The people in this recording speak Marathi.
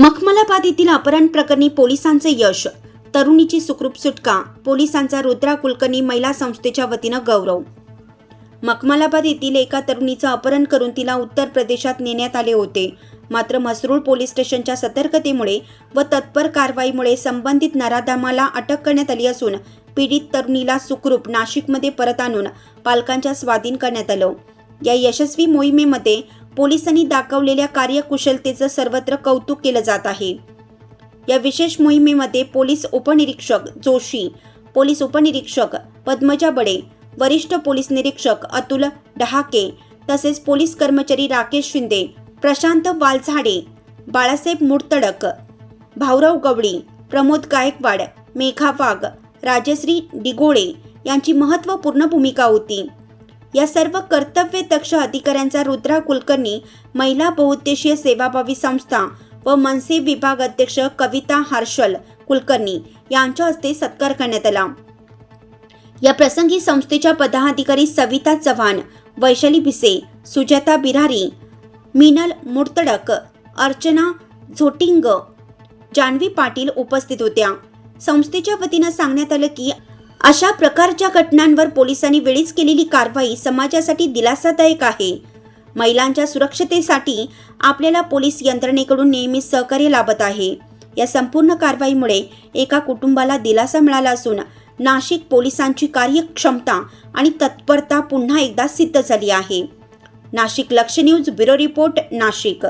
मखमलाबाद येथील अपहरण प्रकरणी पोलिसांचे यश. तरुणीची सुखरूप सुटका पोलिसांचा रुद्रा कुलकर्णी महिला संस्थेच्या वतीनं गौरव. मखमलाबाद येथील एका तरुणीचं अपहरण करून तिला उत्तर प्रदेशात नेण्यात आले होते. मात्र मसरूळ पोलीस स्टेशनच्या सतर्कतेमुळे व तत्पर कारवाईमुळे संबंधित नराधामाला अटक करण्यात आली असून पीडित तरुणीला सुखरूप नाशिकमध्ये परत आणून पालकांच्या स्वाधीन करण्यात आलं. या यशस्वी मोहिमेमध्ये पोलिसांनी दाखवलेल्या कार्यकुशलतेचं सर्वत्र कौतुक केलं जात आहे. या विशेष मोहिमेमध्ये पोलीस उपनिरीक्षक जोशी पोलीस उपनिरीक्षक पद्मजा बडे वरिष्ठ पोलीस निरीक्षक अतुल डहाके तसेच पोलीस कर्मचारी राकेश शिंदे प्रशांत वालझाडे बाळासाहेब मुडतडक भाऊराव गवळी प्रमोद गायकवाड मेघा वाघ राजश्री डिगोळे यांची महत्त्वपूर्ण भूमिका होती. या सर्व कर्तव्य दक्ष अधिकाऱ्यांचा रुद्रा कुलकर्णी महिला बहुउद्देशीय सेवाभावी संस्था व मनसे विभाग अध्यक्ष कविता हर्षल कुलकर्णी यांच्या हस्ते सत्कार करण्यात आला. या प्रसंगी संस्थेच्या पदाधिकारी सविता चव्हाण वैशाली भिसे सुजाता बिरारी मिनल मुर्तडक अर्चना झोटिंग जान्हवी पाटील उपस्थित होत्या. संस्थेच्या वतीनं सांगण्यात आलं की अशा प्रकारच्या घटनांवर पोलिसांनी वेळीच केलेली कारवाई समाजासाठी दिलासादायक आहे. महिलांच्या सुरक्षतेसाठी आपल्याला पोलीस यंत्रणेकडून नेहमी सहकार्य लाभत आहे. या संपूर्ण कारवाईमुळे एका कुटुंबाला दिलासा मिळाला असून नाशिक पोलिसांची कार्यक्षमता आणि तत्परता पुन्हा एकदा सिद्ध झाली आहे. नाशिक लक्ष न्यूज ब्युरो रिपोर्ट नाशिक.